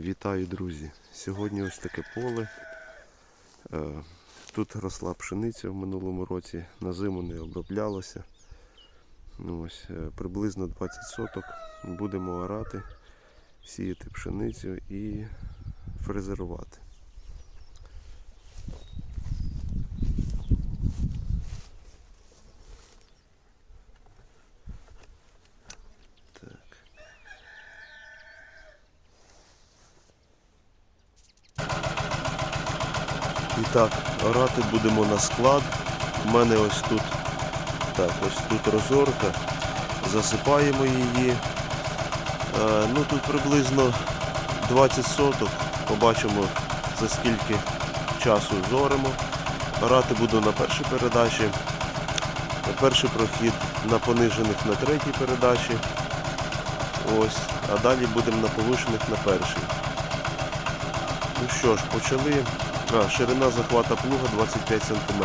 Вітаю, друзі! Сьогодні ось таке поле. Е, Тут росла пшениця в минулому році, на зиму не оброблялося. Ну, ось, е, приблизно 20 соток. Будемо орати, сіяти пшеницю і фрезерувати. Так, орати будемо на склад. У мене ось тут, так, ось тут розорка. Засипаємо її. Е, ну тут приблизно 20 соток. Побачимо за скільки часу зоримо. Орати буду на першій передачі. На перший прохід на понижених на третій передачі. Ось. А далі будемо на повишених на першій. Ну що ж, почали. Ширина захвата плуга 25 см.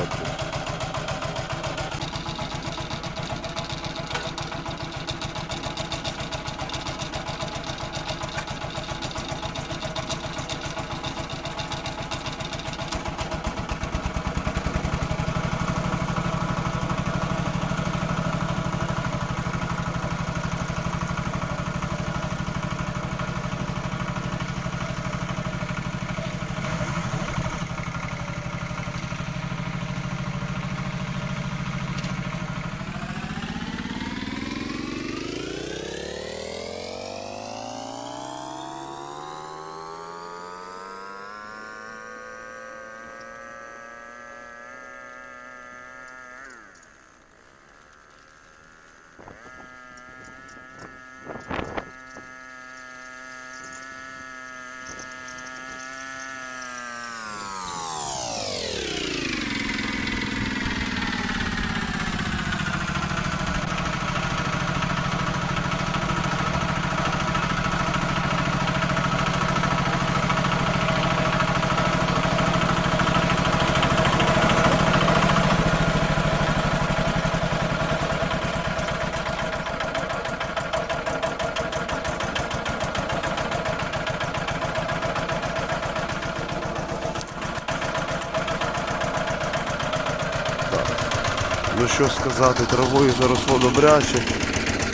Ну що сказати, травою заросло добряче,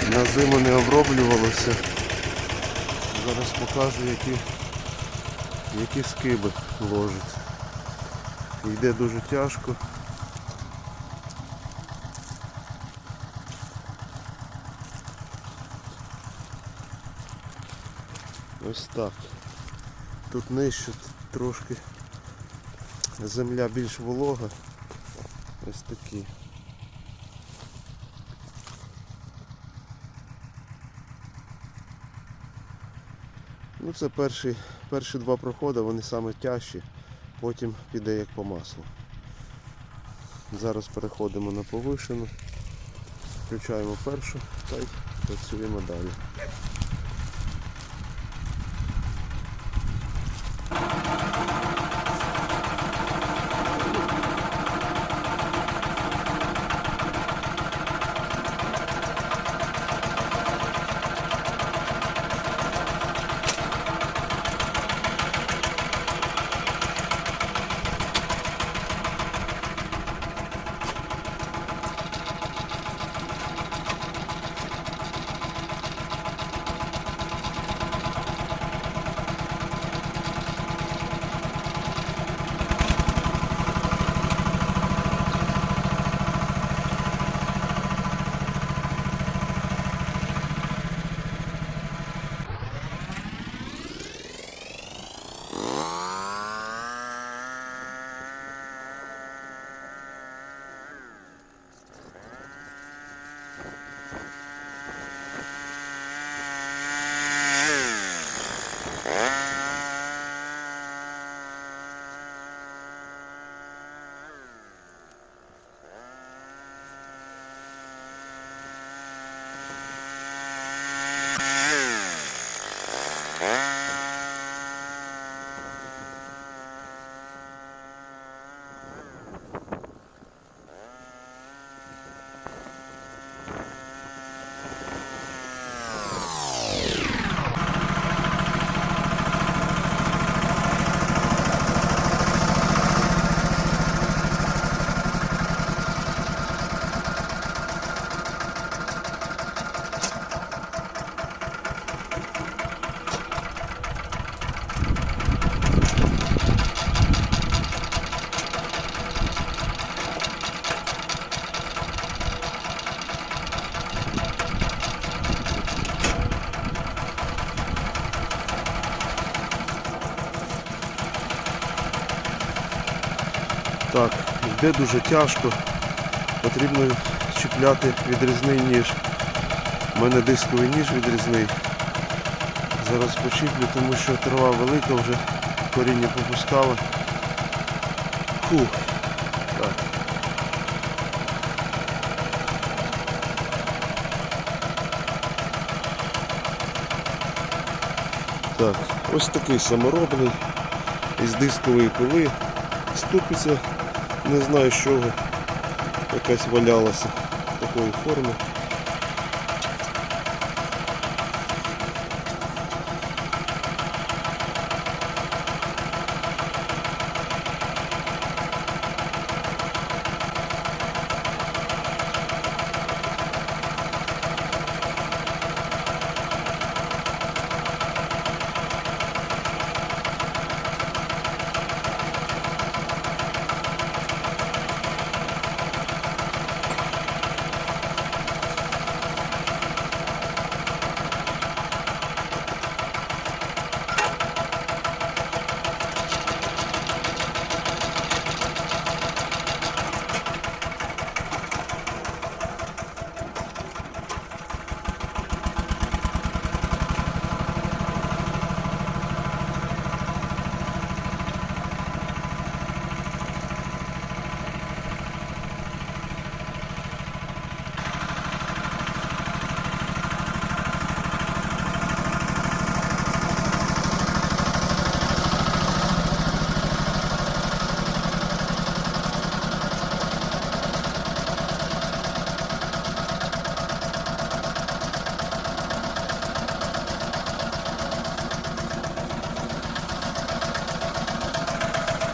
на зиму не оброблювалося. Зараз покажу, які, які скиби ложить. Йде дуже тяжко. Ось так. Тут нижче трошки земля більш волога. Ось такі. Ну це перші, перші два проходи, вони саме тяжчі, потім піде як по маслу. Зараз переходимо на повишену, включаємо першу та й працюємо далі. Так, йде дуже тяжко. Потрібно чіпляти відрізний ніж. У мене дисковий ніж відрізний. Зараз почіплю, тому що трава велика вже коріння попускала. Фух. Так. Так, ось такий саморобний із дискової пили. Ступиця, не знаю з чого, якась валялася такої форми.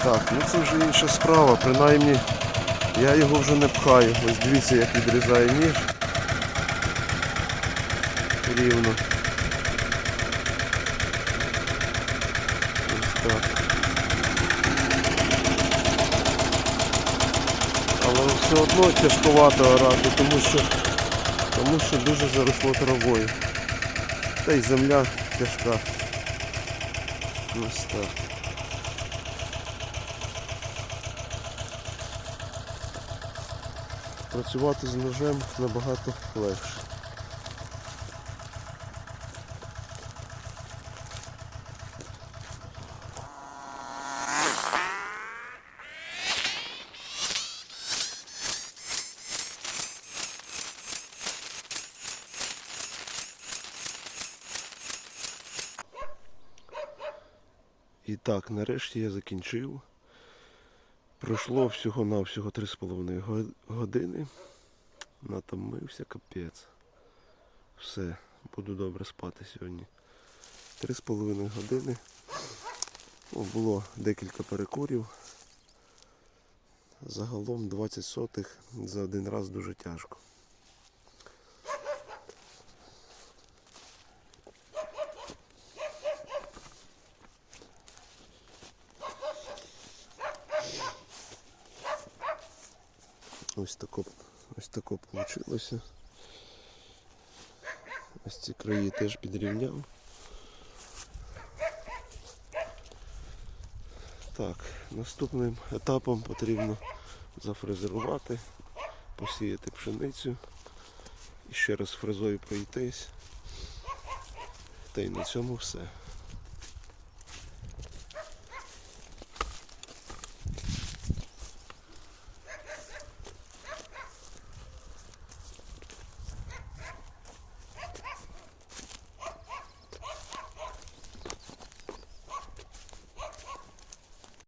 Так, ну це вже інша справа, принаймні я його вже не пхаю. Ось дивіться, як відрізає ніж. Рівно. Ось так. Але все одно тяжковато орати, тому що, тому що дуже заросло травою. Та й земля тяжка. Ось так. Працювати з ножем набагато легше. І так, нарешті я закінчив. Пройшло всього-навсього 3,5 години. Натомився капець. Все, буду добре спати сьогодні. 3,5 години. О, було декілька перекурів. Загалом 20 сотих за один раз дуже тяжко. Ось тако, ось тако вийшло. Ось ці краї теж підрівняв. Так, наступним етапом потрібно зафрезерувати, посіяти пшеницю і ще раз фрезою пройтись. Та й на цьому все.